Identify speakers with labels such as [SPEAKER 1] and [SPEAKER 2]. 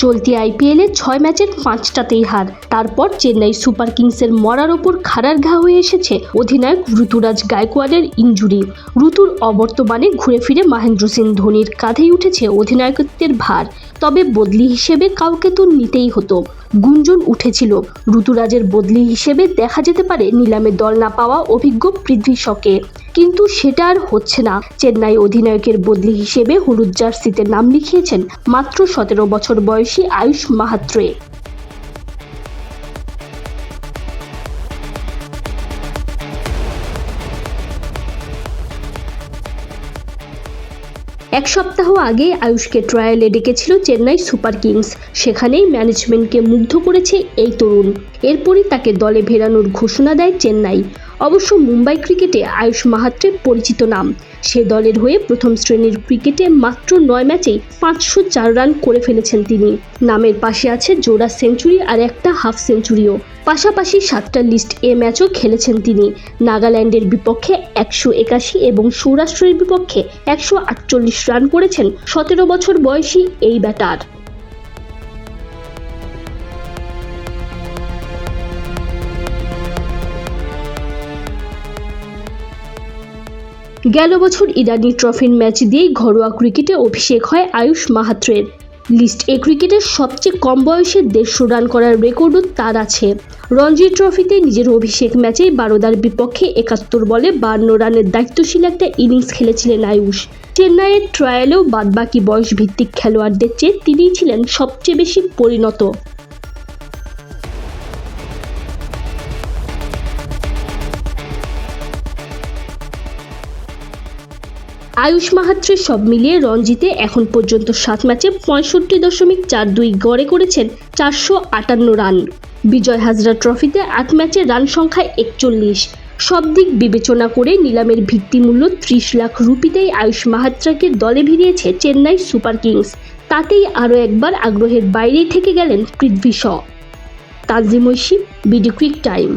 [SPEAKER 1] চলতি আইপিএলে ছয় ম্যাচের পাঁচটাতেই হার। তারপর চেন্নাই সুপার কিংসের মরার ওপর খাড়ার ঘা হয়ে এসেছে অধিনায়ক ঋতুরাজ গায়কোয়াড়ের ইঞ্জুরি ঋতুর অবর্তমানে ঘুরে ফিরে মহেন্দ্র সিং ধোনির কাঁধেই উঠেছে অধিনায়কত্বের ভার। তবে বদলি হিসেবে কাউকে তো নিতেই হতো। গুঞ্জন উঠেছিল। ঋতুরাজের বদলি হিসেবে দেখা যেতে পারে নিলামে দল না পাওয়া অভিজ্ঞ পৃথ্বী শকে। কিন্তু সেটা আর হচ্ছে না। চেন্নাই অধিনায়কের বদলি হিসেবে হলুদ জার্সিতে নাম লিখিয়েছেন মাত্র সতেরো বছর বয়সী আয়ুষ মাহাত্রে। এক সপ্তাহ আগে আয়ুষকে ট্রায়ালে ডেকেছিল চেন্নাই সুপার কিংস। সেখানেই ম্যানেজমেন্টকে মুগ্ধ করেছে এই তরুণ। এরপরই তাকে দলে ভেরানোর ঘোষণা দেয় চেন্নাই। অবশ্য মুম্বাই ক্রিকেটে আয়ুষ মাহাত্রের পরিচিত নাম। সে দলের হয়ে প্রথম শ্রেণির ক্রিকেটে মাত্র নয় ম্যাচেই পাঁচশো চার রান করে ফেলেছেন তিনি। নামের পাশে আছে জোড়া সেঞ্চুরি আর একটা হাফ সেঞ্চুরিও। পাশাপাশি সাতটা লিস্ট এ ম্যাচও খেলেছেন তিনি। নাগাল্যান্ডের বিপক্ষে একশো একাশি এবং সৌরাষ্ট্রের বিপক্ষে একশো আটচল্লিশ রান করেছেন সতেরো বছর বয়সী এই ব্যাটার। গেল বছর ইরানি ট্রফির ম্যাচ দিয়েই ঘরোয়া ক্রিকেটে অভিষেক হয় আয়ুষ মাহাত্রের। লিস্ট এ ক্রিকেটের সবচেয়ে কম বয়সে দেড়শো রান করার রেকর্ডও তার আছে। রঞ্জি ট্রফিতে নিজের অভিষেক ম্যাচেই বারোদার বিপক্ষে একাত্তর বলে বান্ন রানের দায়িত্বশীল একটা ইনিংস খেলেছিলেন আয়ুষ। চেন্নাইয়ের ট্রায়ালেও বাদবাকি বয়স ভিত্তিক খেলোয়াড়দের চেয়ে তিনিই ছিলেন সবচেয়ে বেশি পরিণত। আয়ুষ মাহাত্রের সব মিলিয়ে রঞ্জিতে এখন পর্যন্ত সাত ম্যাচে পঁয়ষট্টি দশমিক চার দুই গড়ে করেছেন চারশো আটান্ন রান। বিজয় হাজরা ট্রফিতে আট ম্যাচে রান সংখ্যা একচল্লিশ। সব দিক বিবেচনা করে নিলামের ভিত্তিমূল্য ত্রিশ লাখ রুপিতেই আয়ুষ মাহাত্রাকে দলে ভিড়িয়েছে চেন্নাই সুপার কিংস। তাতেই আরও একবার আগ্রহের বাইরেই থেকে গেলেন Prithvi Shaw. Tanzim Oishi, BD quick time.